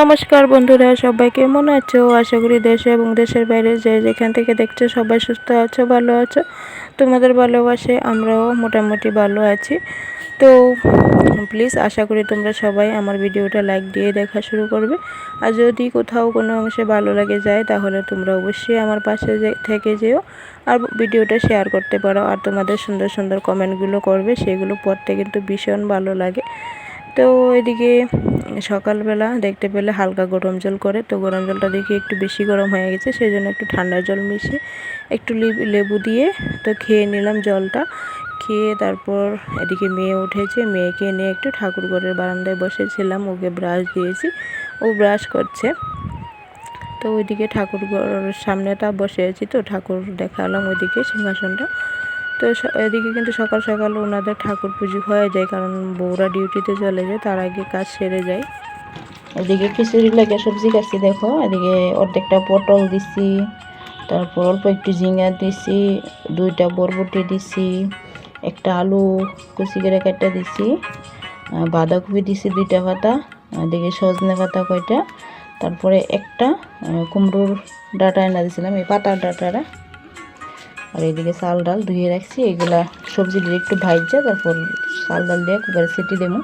নমস্কার বন্ধুরা, সবাই কেমন আছো? আশা করি দেশে এবং দেশের বাইরে যে যেখান থেকে দেখছ সবাই সুস্থ আছো, ভালো আছো। তোমাদের ভালোবাসে আমরাও মোটামুটি ভালো আছি। তো প্লিজ আশা করি তোমরা সবাই আমার ভিডিওটা লাইক দিয়ে দেখা শুরু করবে। আর যদি কোথাও কোনো অংশে ভালো লাগে যায়, তাহলে তোমরা অবশ্যই আমার পাশে থেকে যেও আর ভিডিওটা শেয়ার করতে পারো। আর তোমাদের সুন্দর সুন্দর কমেন্টগুলো করবে, সেগুলো পড়তে কিন্তু ভীষণ ভালো লাগে। তো এদিকে সকালবেলা দেখতে পেলে হালকা গরম জল করে, তো গরম জলটা দেখি একটু বেশি গরম হয়ে গেছে সেই জন্য একটু ঠান্ডা জল মিশিয়ে একটু লেবু দিয়ে তো খেয়ে নিলাম জলটা। খেয়ে তারপর এদিকে মেয়ে উঠেছে, মেয়েকে নিয়ে একটু ঠাকুর ঘরের বারান্দায় বসেছিলাম, ওকে ব্রাশ দিয়েছি, ও ব্রাশ করছে। তো ওইদিকে ঠাকুর ঘরের সামনেটা বসে আছি, তো ঠাকুর দেখালাম ওইদিকে সিংহাসনটা। তো এদিকে কিন্তু সকাল সকাল ওনাদের ঠাকুর পুজো হয়ে যায়, কারণ বউরা ডিউটিতে চলে যায়, তার আগে কাজ সেরে যায়। এদিকে খিচুড়ি লাগে, সবজি কাটছি, দেখো। এদিকে অর্ধেকটা পটল দিছি, তারপর অল্প একটু ঝিঙা দিছি, দুইটা বরবটি দিছি, একটা আলু কুচি করে কেটে দিছি বাঁধাকপি দিছি দুইটা পাতা, এদিকে সজনে পাতা কয়টা, তারপরে একটা কুমড়োর ডাটা এনে দিছিলাম, এই পাতার ডাটাটা। আর এইদিকে চাল ডাল ধুয়ে রাখছি। এগুলা সবজি দিয়ে একটু ভাজছে তারপর চাল ডাল দিয়ে কুকারে সিটি দেবো।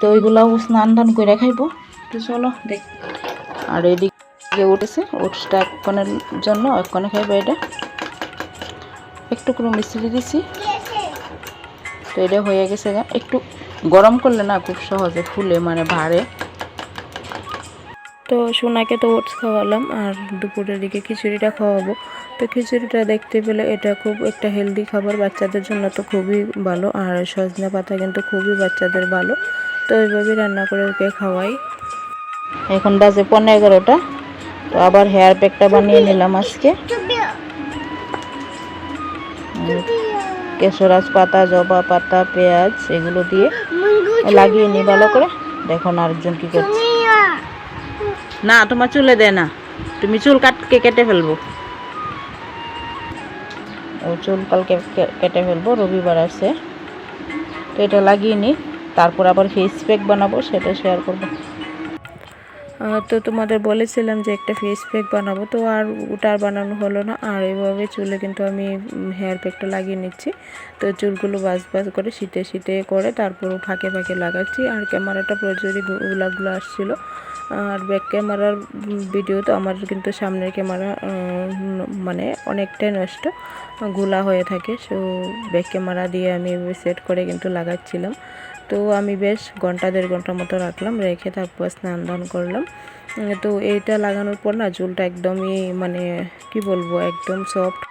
তো ওইগুলাও স্নান টান করে খাইবো। তো চলো দেখ আর এদিকে উঠেছে। ওটসটা একক্ষণের জন্য একক্ষণে খাইবো এটা। একটু করে মিস্ত্রি দিছি। তো এটা হয়ে গেছে একটু গরম করলে না খুব সহজে ফুলে মানে ভাড়ে তো সোনাকে তো ওটস খাওয়ালাম, আর দুপুরের দিকে খিচুড়িটা খাওয়াবো। তো খিচুড়িটা দেখতে পেলে এটা খুব একটা হেলদি খাবার, বাচ্চাদের জন্য তো খুবই ভালো, আর সজনে পাতা কিন্তু খুবই বাচ্চাদের ভালো। তো ওইভাবেই রান্না করে ওকে খাওয়াই। এখন বাজে পনেরো এগারোটা, তো আবার হেয়ার প্যাকটা বানিয়ে নিলাম আজকে। কেশরাজ পাতা, জবা পাতা, পেঁয়াজ, এগুলো দিয়ে লাগিয়ে নি ভালো করে। দেখুন আরেকজন কি করছে। না তোমার চুলে দে না। তুমি চুল কাটকে কেটে ফেলব? ও চুল কালকে কেটে ফেলব রবিবার আছে। তো এটা লাগিয়ে নি তারপর আবার ফেস প্যাক বানাবো সেটা শেয়ার করব। তো তোমাদের বলেছিলাম যে একটা ফেস প্যাক বানাবো তো আর ওটা আর বানানো হলো না। আর এইভাবে চুলে কিন্তু আমি হেয়ার প্যাকটা লাগিয়ে নিচ্ছি। তো চুলগুলো বাজ বাজ করে শীতে শীতে করে তারপর ফাঁকে ফাঁকে লাগাচ্ছি। আর ক্যামেরাটা প্রচুরই গুলাগুলো আসছিল। আর ব্যাক ক্যামেরার ভিডিও তো আমার কিন্তু সামনের ক্যামেরা মানে অনেকটাই নষ্ট, গোলা হয়ে থাকে। সো ব্যাক ক্যামেরা দিয়ে আমি সেট করে কিন্তু লাগাচ্ছিলাম। তো আমি বেশ ঘণ্টা, দেড় ঘণ্টার মতো রাখলাম, রেখে তারপর স্নান দান করলাম। তো এইটা লাগানোর পর না, চুলটা একদমই মানে কি বলব, একদম সফট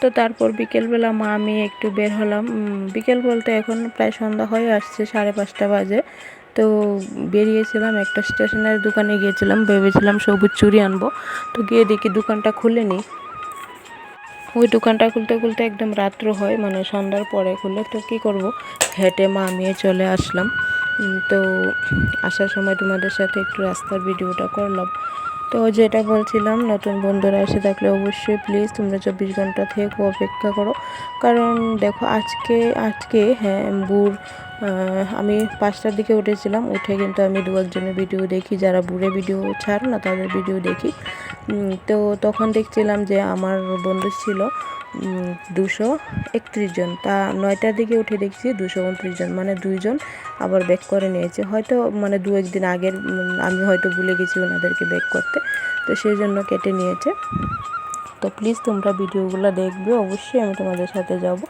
তো তারপর বিকেলবেলা মা, আমি একটু বের হলাম। বিকেল বলতে এখন প্রায় সন্ধ্যা হয়ে আসছে, সাড়ে পাঁচটা বাজে। তো বেরিয়েছিলাম একটা স্টেশনের দোকানে গিয়েছিলাম, ভেবেছিলাম সবুজ চুরি আনব। তো গিয়ে দেখি দোকানটা খুলেনি। ওই দোকানটা খুলতে খুলতে একদম রাত্র হয় মানে সন্ধ্যার পরে খুলে। তো কী করব? হেঁটে মা আমি চলে আসলাম। তো আসার সময় তোমাদের সাথে একটু রাস্তার ভিডিওটা করলাম। তো যেটা বলছিলাম, নতুন বন্ধুরা এসে থাকলে অবশ্যই প্লিজ তোমরা চব্বিশ ঘণ্টা থেকে অপেক্ষা করো। কারণ দেখো, আজকে আজকে হ্যাঁ বুড় আমি পাঁচটার দিকে উঠেছিলাম, উঠে কিন্তু আমি দু একজনের ভিডিও দেখি, যারা বুড়ে ভিডিও ছাড় না তাদের ভিডিও দেখি। তো তখন দেখছিলাম যে আমার বন্ধু ছিল দুশো একত্রিশ জন। তা নয়টার দিকে উঠে দেখছি দুশো উনত্রিশ জন মানে দুইজন আবার ব্যাক করে নিয়েছে। হয়তো মানে দু একদিন আগের আমি হয়তো ভুলে গেছি ওনাদেরকে ব্যাক করতে। তো সেই জন্য কেটে নিয়েছে। তো প্লিজ তোমরা ভিডিওগুলো দেখবে, অবশ্যই আমি তোমাদের সাথে যাব।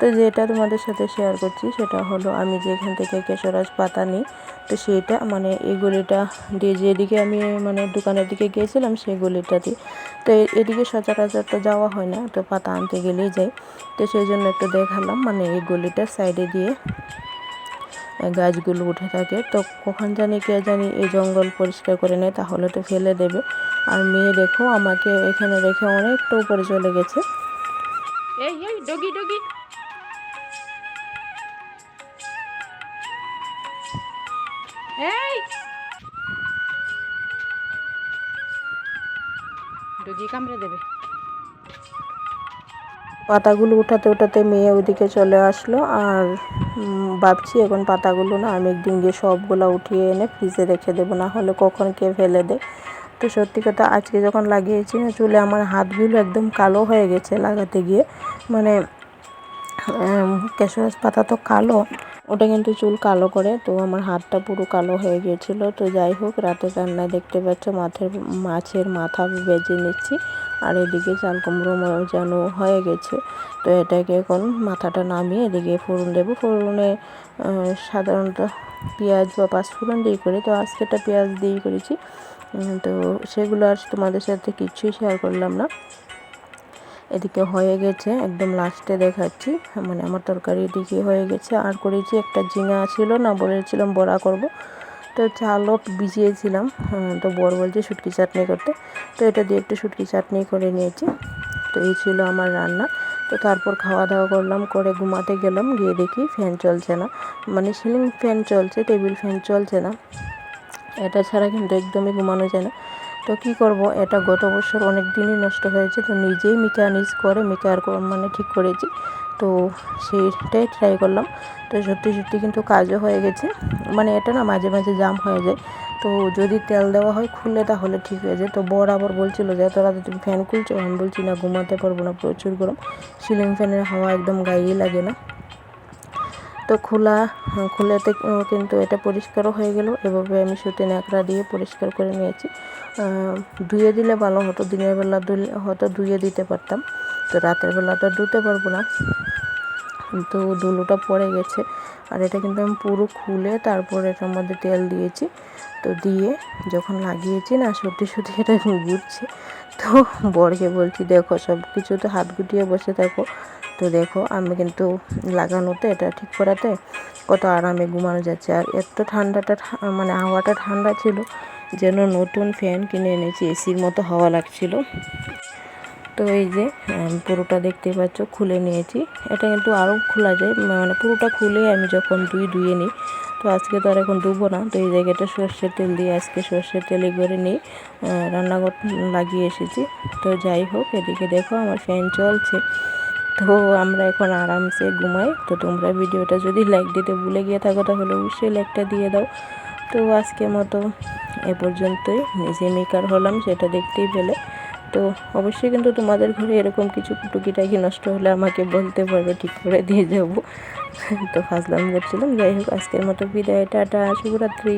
তো যেটা তোমাদের সাথে শেয়ার করছি সেটা হলো, আমি যেখান থেকে কেশরাজ পাতা নিই, তো সেইটা মানে এই গলিটা দিয়ে যেদিকে আমি মানে দোকানের দিকে গিয়েছিলাম, সেই গলিটা দিয়ে। তো এদিকে সচরাচর তো যাওয়া হয় না, তো পাতা আনতে গেলেই যাই। তো সেই জন্য একটু দেখালাম মানে এই গলিটার সাইডে দিয়ে গাছগুলো উঠে থাকে। তো কখন জানি কে জানি এই জঙ্গল পরিষ্কার করে নেয়, তাহলে তো ফেলে দেবে। আর মেয়ে দেখো, আমাকে এখানে রেখে অনেকটা উপরে চলে গেছে। ডগি ডগি কামড়ে দেবে। পাতাগুলো উঠাতে উঠাতে মেয়ে ওদিকে চলে আসলো আর ভাবছি এখন পাতাগুলো না আমি একদিন গিয়ে সবগুলো উঠিয়ে এনে ফ্রিজে রেখে দেবো, না হলে কখন কে ফেলে দেয়। তো সত্যি কথা আজকে যখন লাগিয়েছি না চুলে আমার হাতগুলো একদম কালো হয়ে গেছে লাগাতে গিয়ে। মানে কেশরাজ পাতা তো কালো, ওটা কিন্তু চুল কালো করে, তো আমার হাতটা পুরো কালো হয়ে গিয়েছিল। তো যাই হোক, রাতে রান্নায় দেখতে পাচ্ছ মাছের মাছের মাথা বেজে নিচ্ছি। আর এদিকে চাল কুমড়ো যেন হয়ে গেছে। তো এটাকে এখন মাথাটা নামিয়ে এদিকে ফোড়ন দেবো। ফোড়নে সাধারণত পেঁয়াজ বা পাঁচফোড়ন দিয়ে করি। তো আজকেটা পেঁয়াজ দিয়েই করেছি। তো সেগুলো আর তোমাদের সাথে কিচ্ছুই শেয়ার করলাম না। এদিকে হয়ে গেছে, একদম লাস্টে দেখাচ্ছি। মানে আমার তরকারি এদিকে হয়ে গেছে, আর করেছি একটা ঝিঙা ছিল না বলেছিলাম, বড়া করব। তো চালও ভিজিয়েছিলাম হ্যাঁ, তো বর বলছে শুটকি চাটনি করতে। তো এটা দিয়ে একটু শুটকি চাটনি করে নিয়েছি। তো এই ছিল আমার রান্না। তো তারপর খাওয়া দাওয়া করলাম করে ঘুমাতে গেলাম গিয়ে দেখি ফ্যান চলছে না। মানে সিলিং ফ্যান চলছে টেবিল ফ্যান চলছে না। এটা ছাড়া কিন্তু একদমই ঘুমানো যায় না। তো কি করব? এটা গত বছর অনেক দিনই নষ্ট হয়েছে, তো নিজেই মেকানিক্স করে মেকার মানে ঠিক করেছি। তো সেইটাই ট্রাই করলাম। তো সত্যি সত্যি কিন্তু কাজও হয়ে গেছে। মানে এটা না মাঝে মাঝে জাম হয়ে যায়। তো যদি তেল দেওয়া হয় খুলে তাহলে ঠিক হয়ে যায়। তো বর আবার বলছিল যে, এত রাতে তুমি ফ্যান খুলছো? আমি বলছি, না, ঘুমাতে পারব না, প্রচুর গরম। সিলিং ফ্যানের হাওয়া একদম গায়েই লাগে না। তো খোলা, খোলাতে কিন্তু এটা পরিষ্কারও হয়ে গেল। এভাবে আমি সুতি ন্যাকড়া দিয়ে পরিষ্কার করে নিয়েছি। ধুয়ে দিলে ভালো হতো, দিনের বেলা ধুলে, হয়তো ধুয়ে দিতে পারতাম। তো রাতের বেলা তো ধুতে পারব না। তো ধুলোটা পড়ে গেছে। আর এটা কিন্তু আমি পুরো খুলে তারপর এটার মধ্যে তেল দিয়েছি। তো দিয়ে যখন লাগিয়েছি না সত্যি সত্যি এটা ঘুরছে। তো বরকে বলছি, দেখো সব কিছুতে হাত গুটিয়ে বসে থাকো। তো দেখো, আমি কিন্তু লাগানোতে, এটা ঠিক করাতে কত আরামে ঘুমানো যাচ্ছে। আর এত ঠান্ডাটা মানে হাওয়াটা ঠান্ডা ছিল, যেন নতুন ফ্যান কিনে এনেছি, এসির মতো হাওয়া লাগছিল। তো এই যে পুরোটা দেখতে পাচ্ছ, খুলে নিয়েছি। এটা কিন্তু আরও খোলা যায় মানে পুরোটা খুলে আমি যখন দুই ধুয়ে নিই, তো আজকে তো আর এখন ধুবো না। তো এই জায়গাটা সর্ষের তেল দিয়ে আজকে সর্ষের তেলে করে নিই রান্নাঘর লাগিয়ে এসেছি। তো যাই হোক, এদিকে দেখো, আমার ফ্যান চলছে। তো আমরা এখন আরামসে ঘুমাই। তো তোমরা ভিডিওটা যদি লাইক দিতে ভুলে গিয়ে থাকো, তাহলে অবশ্যই লাইকটা দিয়ে দাও। তো আজকের মতো এ পর্যন্তই। নিজে মেকার হলাম, সেটা দেখতেই পেলে। তো অবশ্যই কিন্তু তোমাদের ঘরে এরকম কিছু টুকিটাকি নষ্ট হলে আমাকে বলতে পারবে, ঠিক করে দিয়ে যাব। তো ফাজলাম করছিলাম। যাই হোক, আজকের মতো বিদায়, টাটা, শুভরাত্রি।